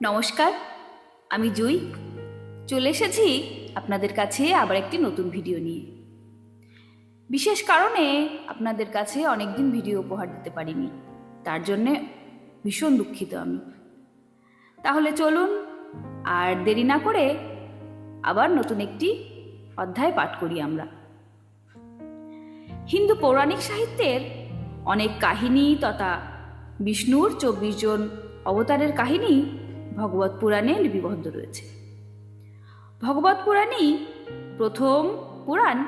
নমস্কার, আমি জুই। চলে এসেছি আপনাদের কাছে আবার একটি নতুন ভিডিও নিয়ে। বিশেষ কারণে আপনাদের কাছে অনেক দিন ভিডিও উপহার দিতে পারিনি, তার জন্যে ভীষণ দুঃখিত আমি। তাহলে চলুন, আর দেরি না করে আবার নতুন একটি অধ্যায় পাঠ করি আমরা। হিন্দু পৌরাণিক সাহিত্যের অনেক কাহিনী তথা বিষ্ণুর চব্বিশ জন অবতারের কাহিনী ভগবত পুরাণে লিপিবদ্ধ রয়েছে। ভগবত পুরাণই প্রথম পুরাণ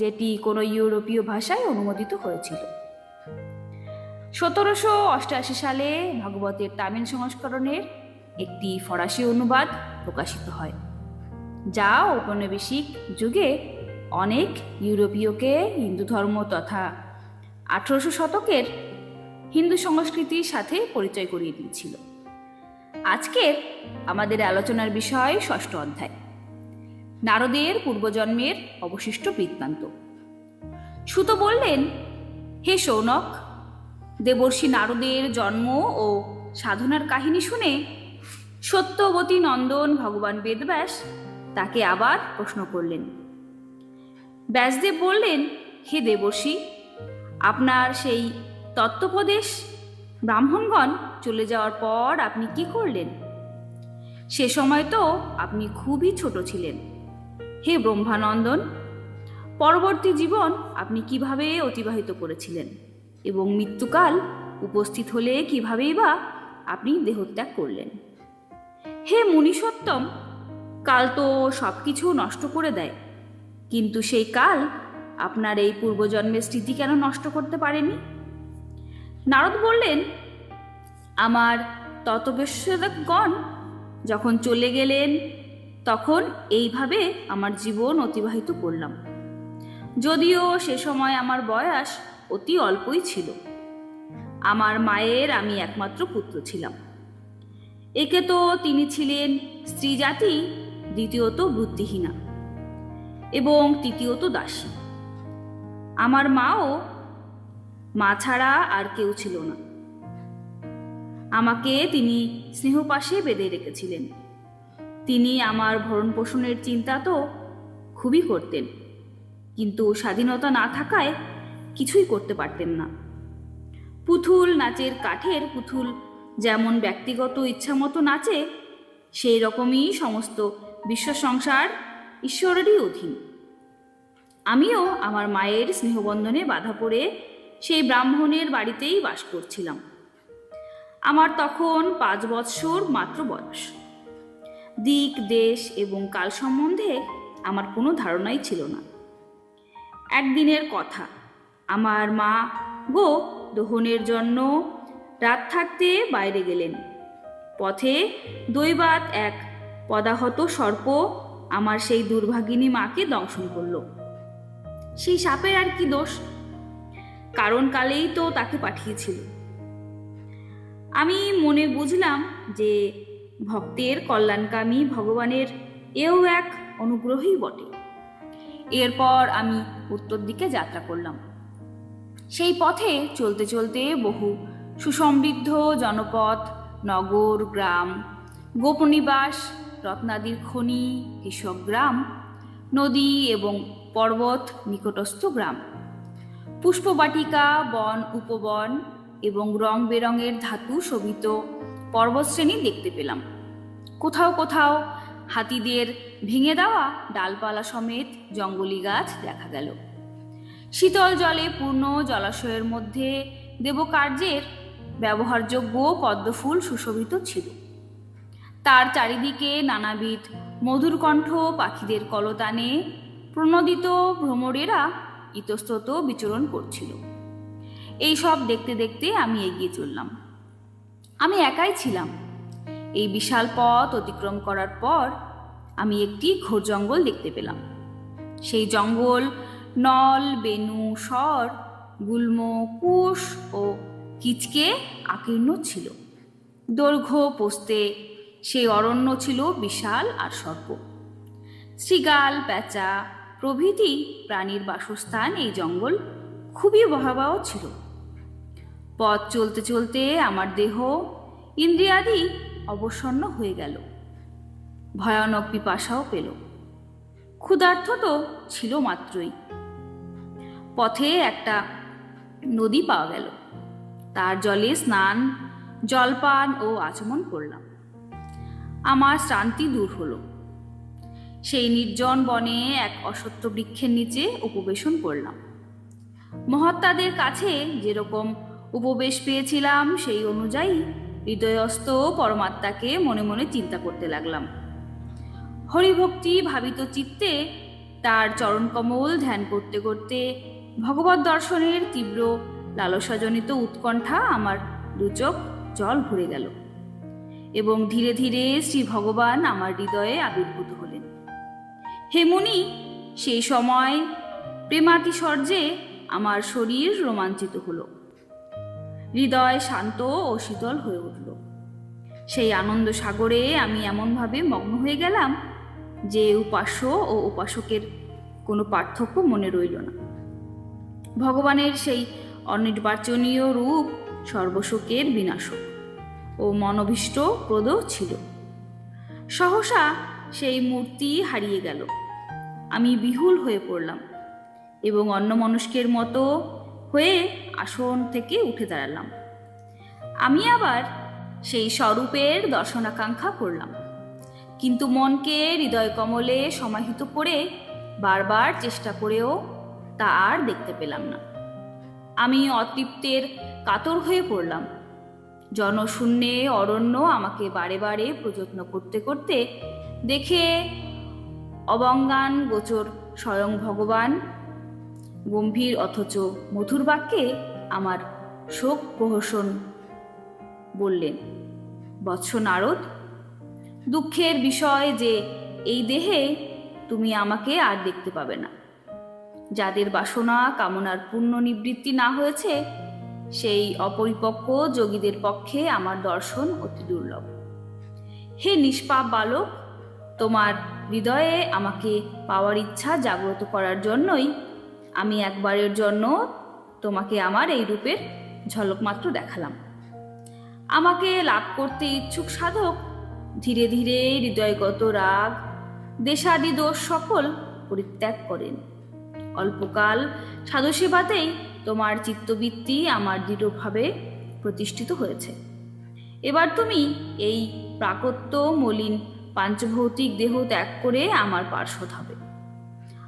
যেটি কোনো ইউরোপীয় ভাষায় অনুমোদিত হয়েছিল। সতেরোশো অষ্টআশি সালে ভাগবতের তামিল সংস্করণের একটি ফরাসি অনুবাদ প্রকাশিত হয়, যা ঔপনিবেশিক যুগে অনেক ইউরোপীয়কে হিন্দু ধর্ম তথা আঠারোশো শতকের হিন্দু সংস্কৃতির সাথে পরিচয় করিয়ে দিয়েছিল। আজকের আমাদের আলোচনার বিষয় ষষ্ঠ অধ্যায়। নারদের পূর্বজন্মের অবশিষ্ট বৃত্তান্ত। সুত বললেন, হে সৌনক, দেবর্ষি নারদের জন্ম ও সাধনার কাহিনী শুনে সত্যবতী নন্দন ভগবান বেদব্যাস তাকে আবার প্রশ্ন করলেন। ব্যাসদেব বললেন, হে দেবর্ষি, আপনার সেই তত্ত্বপদেশ ব্রাহ্মণগণ চলে যাওয়ার পর আপনি কি করলেন? সে সময় তো আপনি খুবই ছোট ছিলেন। হে ব্রহ্মানন্দন, পরবর্তী জীবন আপনি কীভাবে অতিবাহিত করেছিলেন? এবং মৃত্যুকাল উপস্থিত হলে কিভাবেই বা আপনি দেহত্যাগ করলেন? হে মুনিসত্তম কাল তো সব কিছু নষ্ট করে দেয়। কিন্তু সেই কাল আপনার এই পূর্বজন্মের স্মৃতি কেন নষ্ট করতে পারেনি নারদ বললেন আমার ততবেশ্বরগণ যখন চলে গেলেন, তখন এইভাবে আমার জীবন অতিবাহিত করলাম। যদিও সে সময় আমার বয়স অতি অল্পই ছিল। আমার মায়ের আমি একমাত্র পুত্র ছিলাম। একে তো তিনি ছিলেন স্ত্রী জাতি দ্বিতীয়ত বুদ্ধিহীনা এবং তৃতীয়ত দাসী। আমার মাও মা ছাড়া আর কেউ ছিল না। আমাকে তিনি স্নেহপাশে বেঁধে রেখেছিলেন। তিনি আমার ভরণ পোষণের চিন্তা তো খুবই করতেন, কিন্তু স্বাধীনতা না থাকায় কিছুই করতে পারতেন না। পুতুল নাচের কাঠের পুতুল যেমন ব্যক্তিগত ইচ্ছামতো নাচে, সেই রকমই সমস্ত বিশ্ব সংসার ঈশ্বরেরই অধীন। আমিও আমার মায়ের স্নেহবন্ধনে বাধা পড়ে সেই ব্রাহ্মণের বাড়িতেই বাস করছিলাম। আমার তখন পাঁচ বৎসর মাত্র বয়স। দিক, দেশ এবং কাল সম্বন্ধে আমার কোনো ধারণাই ছিল না। একদিনের কথা, আমার মা, গো, দহনের জন্য রাত থাকতে বাইরে গেলেন। পথে দৈবাত এক পদাহত সর্প আমার সেই দুর্ভাগিনী মাকে দংশন করল। সেই সাপের আর কি দোষ? কারণ কালেই তো তাকে পাঠিয়েছিল। আমি মনে বুঝলাম যে ভক্তের কল্যাণকামী ভগবানের এও এক অনুগ্রহই বটে। এরপর আমি উত্তর দিকে যাত্রা করলাম। সেই পথে চলতে চলতে বহু সুসমৃদ্ধ জনপথ, নগর, গ্রাম, গোপনিবাস, রত্নাদির খনি কৃষক গ্রাম, নদী এবং পর্বত নিকটস্থ গ্রাম। পুষ্পবাটিকা, বন, উপবন এবং রং বেরঙের ধাতু শোভিত পর্বতশ্রেণী দেখতে পেলাম। কোথাও কোথাও হাতিদের ভেঙে দেওয়া ডালপালা সমেত জঙ্গলি গাছ দেখা গেল। শীতল জলে পূর্ণ জলাশয়ের মধ্যে দেবকার্যের ব্যবহারযোগ্য পদ্মফুল সুশোভিত ছিল। তার চারিদিকে নানাবিধ মধুর কণ্ঠ পাখিদের কলতানে প্রণোদিত ভ্রমরেরা ইতস্তত বিচরণ করছিল। এই সব দেখতে দেখতে আমি এগিয়ে চললাম। আমি একাই ছিলাম। এই বিশাল পথ অতিক্রম করার পর আমি একটি ঘোর জঙ্গল দেখতে পেলাম। সেই জঙ্গল, নল, বেনু, স্বর, গুল্ম, কুশ ও কিচকে আকীর্ণ ছিল। দৈর্ঘ্য পোস্তে সেই অরণ্য ছিল বিশাল আর সর্প। শৃগাল, প্যাঁচা প্রভৃতি প্রাণীর বাসস্থান এই জঙ্গল খুবই ভয়াবহ ছিল। পথ চলতে চলতে আমার দেহ ইন্দ্রিয়াদি অবসন্ন হয়ে গেল। ভয়ানক পিপাসাও পেল। ক্ষুধার্থ তো ছিল মাত্রই। পথে একটা নদী পাওয়া গেল। তার জলে স্নান, জলপান ও আচমন করলাম। আমার শ্রান্তি দূর হলো। সেই নির্জন বনে এক অসত্য বৃক্ষের নিচে উপবেশন করলাম। মহাত্মাদের কাছে যেরকম উপবেশ পেয়েছিলাম সেই অনুযায়ী হৃদয়স্থ পরমাত্মাকে মনে মনে চিন্তা করতে লাগলাম। হরিভক্তি ভাবিত চিত্তে তার চরণকমল ধ্যান করতে করতে ভগবত দর্শনের তীব্র লালসাজনিত উৎকণ্ঠা আমার দুচোখ জল ভরে গেল এবং ধীরে ধীরে শ্রী ভগবান আমার হৃদয়ে আবির্ভূত হলেন। হে মুনি, সেই সময় প্রেমাতিশর্যে আমার শরীর রোমাঞ্চিত হলো। হৃদয় শান্ত ও শীতল হয়ে উঠল। সেই আনন্দ সাগরে আমি এমনভাবে মগ্ন হয়ে গেলাম যে উপাস্য ও উপাসকের কোনো পার্থক্য মনে রইল না। ভগবানের সেই অনির্বাচনীয় রূপ সর্বশোকের বিনাশক ও মনভীষ্ট প্রদ ছিল। সহসা সেই মূর্তি হারিয়ে গেল। আমি বিহুল হয়ে পড়লাম এবং অন্যমনস্কের মতো হয়ে আসন থেকে উঠে দাঁড়ালাম। আমি আবার সেই স্বরূপের দর্শনাকাঙ্ক্ষা করলাম। কিন্তু মনকে হৃদয় কমলে সমাহিত করে বারবার চেষ্টা করেও তা আর দেখতে পেলাম না। আমি অতৃপ্তের কাতর হয়ে পড়লাম। জনশূন্যে অরণ্য আমাকে বারে বারে প্রযত্ন করতে করতে দেখে অবঙ্গান গোচর স্বয়ং ভগবান গম্ভীর অথচ মধুর বাক্যে আমার শোক প্রহসন বললেন, বৎস নারদ, দুঃখের বিষয় যে এই দেহে তুমি আমাকে আর দেখতে পাবে না। যাদের বাসনা, কামনার পূর্ণ নিবৃত্তি না হয়েছে, সেই অপরিপক্ক যোগীদের পক্ষে আমার দর্শন অতি দুর্লভ। হে নিষ্পাপ বালক, তোমার হৃদয়ে আমাকে পাওয়ার ইচ্ছা জাগ্রত করার জন্যই আমি একবারের জন্য তোমাকে আমার এই রূপের ঝলক মাত্র দেখালাম। আমাকে লাভ করতে ইচ্ছুক সাধক, ধীরে ধীরে হৃদয়গত রাগ দেশাদি দোষ সকল পরিত্যাগ করেন। অল্পকাল সাধুসেবাতেই তোমার চিত্তবৃত্তি আমার দৃঢ়ভাবে প্রতিষ্ঠিত হয়েছে। এবার তুমি এই প্রাকত্য মলিন পাঞ্চভৌতিক দেহ ত্যাগ করে আমার পার্শ্বদ হবে।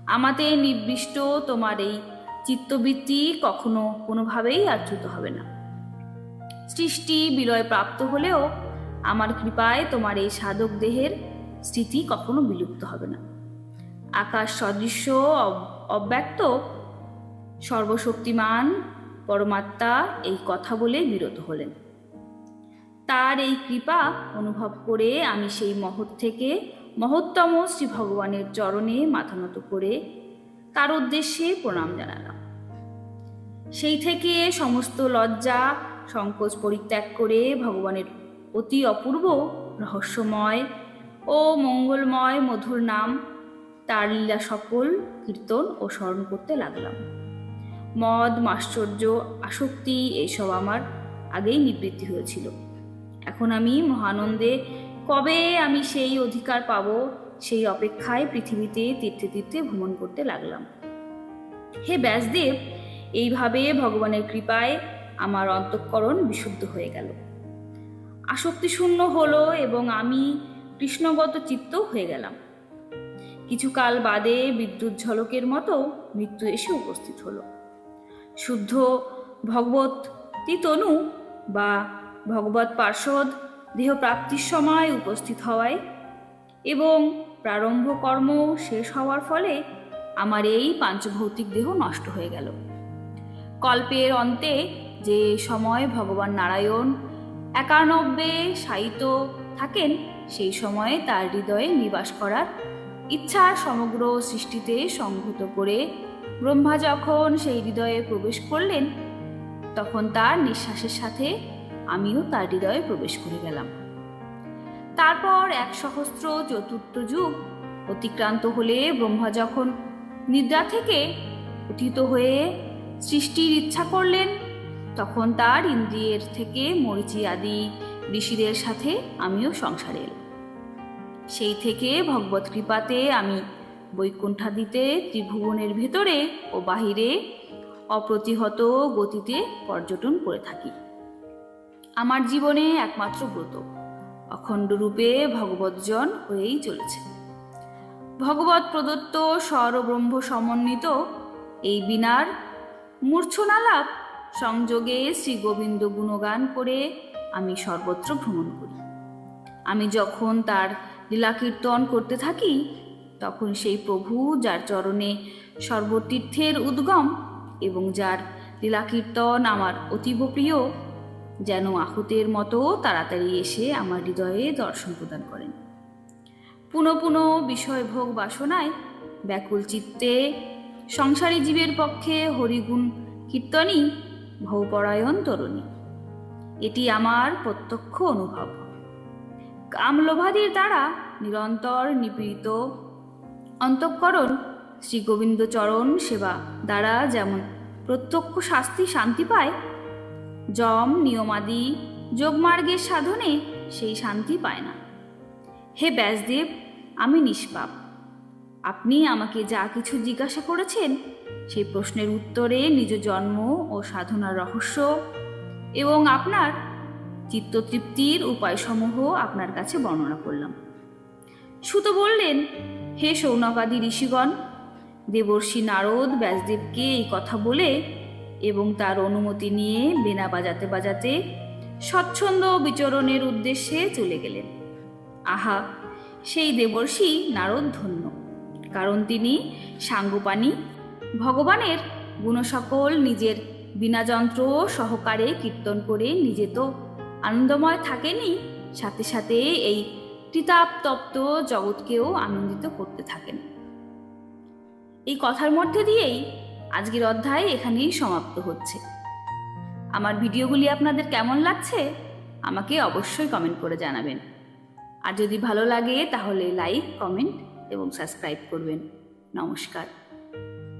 আমাতে নির্দিষ্ট তোমার এই চিত্তবৃত্তি কখনো কোনোভাবেই আচ্যুত হবে না। সৃষ্টি বিলয় প্রাপ্ত হলেও আমার কৃপায় তোমার এই সাধক দেহের স্মৃতি কখনো বিলুপ্ত হবে না। আকাশ সদৃশ্য, অব- অব্যক্ত, সর্বশক্তিমান পরমাত্মা এই কথা বলে বিরত হলেন। তার এই কৃপা অনুভব করে আমি সেই মহৎ থেকে মহত্তম শ্রী ভগবানের চরণে মাথা নত করে তার উদ্দেশ্যে প্রণাম জানালাম। সেই থেকে সমস্ত লজ্জা, সংকোচ পরিত্যাগ করে ভগবানের অতি অপূর্ব, রহস্যময় ও মঙ্গলময় মধুর নাম, তার লীলা সকল কীর্তন ও স্মরণ করতে লাগলাম। মদ, মাশ্চর্য, আসক্তি এইসব আমার আগেই নিবৃত্তি হয়েছিল। এখন আমি মহানন্দে কবে আমি সেই অধিকার পাব? সেই অপেক্ষায় পৃথিবীতে তীর্থে তীর্থে ভ্রমণ করতে লাগলাম। হে ব্যাসদেব, এইভাবে ভগবানের কৃপায় আমার অন্তঃকরণ বিশুদ্ধ হয়ে গেল। আসক্তিশূন্য হলো এবং আমি কৃষ্ণগত চিত্ত হয়ে গেলাম। কিছুকাল বাদে বিদ্যুৎ ঝলকের মতো মৃত্যু এসে উপস্থিত হলো। শুদ্ধ ভগবত তনু বা ভগবত পার্ষদ দেহ প্রাপ্তির সময় উপস্থিত হওয়ায় এবং প্রারম্ভ কর্ম শেষ হওয়ার ফলে আমার এই পাঞ্চভৌতিক দেহ নষ্ট হয়ে গেল। কল্পের অন্তে যে সময় ভগবান নারায়ণ একানব্বে শায়িত থাকেন, সেই সময়ে তার হৃদয়ে নিবাস করার ইচ্ছা সমগ্র সৃষ্টিতে সংহত করে ব্রহ্মা যখন সেই হৃদয়ে প্রবেশ করলেন, তখন তার নিঃশ্বাসের সাথে আমিও তার হৃদয়ে প্রবেশ করে গেলাম। তারপর এক সহস্র চতুর্থ যুগ অতিক্রান্ত হলে ব্রহ্মা যখন নিদ্রা থেকে উঠিত হয়ে সৃষ্টির ইচ্ছা করলেন, তখন তার ইন্দ্রিয়ের থেকে মরিচি আদি ঋষিদের সাথে আমিও সংসারে এলাম সেই থেকে ভগবত কৃপাতে আমি বৈকুণ্ঠাদিতে ত্রিভুবনের ভেতরে ও বাহিরে অপ্রতিহত গতিতে পর্যটন করে থাকি। আমার জীবনে একমাত্র ব্রত। অখণ্ড রূপে ভগবতজন হয়েই চলেছে ভগবত প্রদত্ত স্বরব্রহ্ম সমন্বিত এই বিনার মূর্ছনালাপ সংযোগে শ্রী গোবিন্দ গুণগান করে আমি সর্বত্র ভ্রমণ করি। আমি যখন তার লীলা কীর্তন করতে থাকি, তখন সেই প্রভু যার চরণে সর্বতীর্থের উদ্গম এবং যার লীলা কীর্তন আমার অতীব প্রিয় যেন আহুতের মতো তাড়াতাড়ি এসে আমার হৃদয়ে দর্শন প্রদান করেন। পুনঃ পুনঃ বিষয়ভোগ বাসনায় ব্যাকুল চিত্তে সংসারী জীবের পক্ষে হরিগুণ কীর্তনই ভৌপরায়ণ তরুণী। এটি আমার প্রত্যক্ষ অনুভব। কামলোভাদির দ্বারা নিরন্তর নিপীড়িত অন্তঃকরণ শ্রী গোবিন্দচরণ সেবা দ্বারা যেমন প্রত্যক্ষ শাস্তি শান্তি পায় যম নিয়মাদি, যোগমার্গের সাধনে সেই শান্তি পায় না। হে ব্যাসদেব, আমি নিষ্পাপ। আপনি আমাকে যা কিছু জিজ্ঞাসা করেছেন, সেই প্রশ্নের উত্তরে নিজ জন্ম ও সাধনার রহস্য এবং আপনার চিত্ততৃপ্তির উপায়সমূহ আপনার কাছে বর্ণনা করলাম। সুত বললেন, হে সৌনকাদি ঋষিগণ, দেবর্ষি নারদ ব্যাসদেবকে এই কথা বলে এবং তার অনুমতি নিয়ে বেনা বাজাতে বাজাতে স্বচ্ছন্দ বিচরণের উদ্দেশ্যে চলে গেলেন। আহা, সেই দেবর্ষি নারদ ধন্য, কারণ তিনি সাঙ্গপানি ভগবানের গুণসকল নিজের বিনাযন্ত্র সহকারে কীর্তন করে নিজে তো আনন্দময় থাকেনি সাথে সাথে এই তৃতাপতপ্ত জগৎকেও আনন্দিত করতে থাকেন। এই কথার মধ্যে দিয়েই আজকের অধ্যায় এখানেই সমাপ্ত হচ্ছে। আমার ভিডিওগুলি আপনাদের কেমন লাগছে, আমাকে অবশ্যই কমেন্ট করে জানাবেন। আর যদি ভালো লাগে, তাহলে লাইক কমেন্ট এবং সাবস্ক্রাইব করবেন। নমস্কার।